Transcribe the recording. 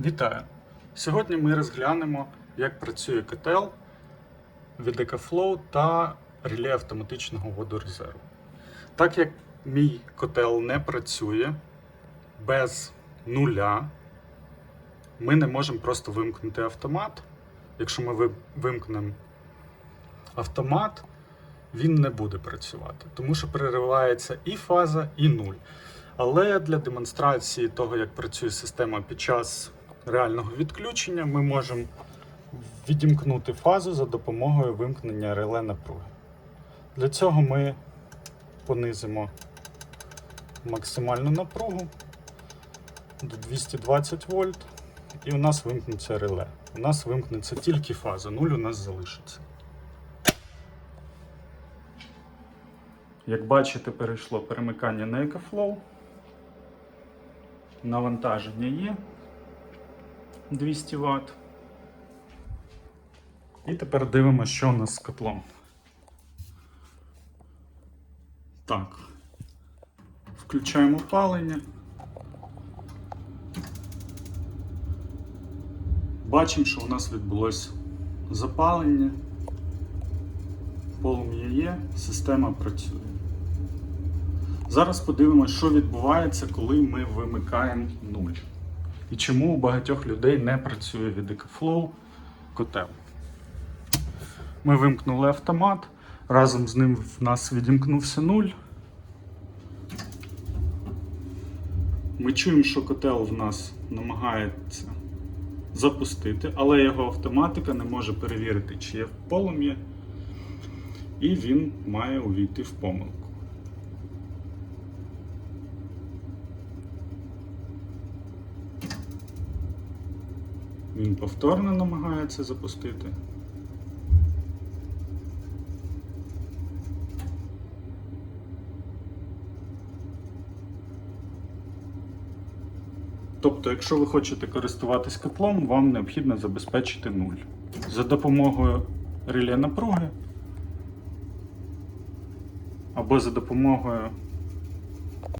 Вітаю! Сьогодні ми розглянемо, як працює котел від EcoFlow та реле автоматичного водорезерву. Так як мій котел не працює без нуля, ми не можемо просто вимкнути автомат. Якщо ми вимкнемо автомат, він не буде працювати, тому що переривається і фаза, і нуль. Але для демонстрації того, як працює система під час реального відключення, ми можемо відімкнути фазу за допомогою вимкнення реле напруги. Для цього ми понизимо максимальну напругу до 220 вольт, і у нас вимкнеться реле. У нас вимкнеться тільки фаза, нуль у нас залишиться. Як бачите, перейшло перемикання на EcoFlow. Навантаження є 200 Вт. І тепер дивимося, що у нас з котлом. Так. Включаємо опалення. Бачимо, що у нас відбулося запалення. Полум'я є, система працює. Зараз подивимося, що відбувається, коли ми вимикаємо нуль. І чому у багатьох людей не працює від EcoFlow котел. Ми вимкнули автомат, разом з ним в нас відімкнувся нуль. Ми чуємо, що котел в нас намагається запустити, але його автоматика не може перевірити, чи є полум'я, і він має увійти в помилку. Він повторно намагається запустити. Тобто, якщо ви хочете користуватись котлом, вам необхідно забезпечити нуль. За допомогою реле напруги або за допомогою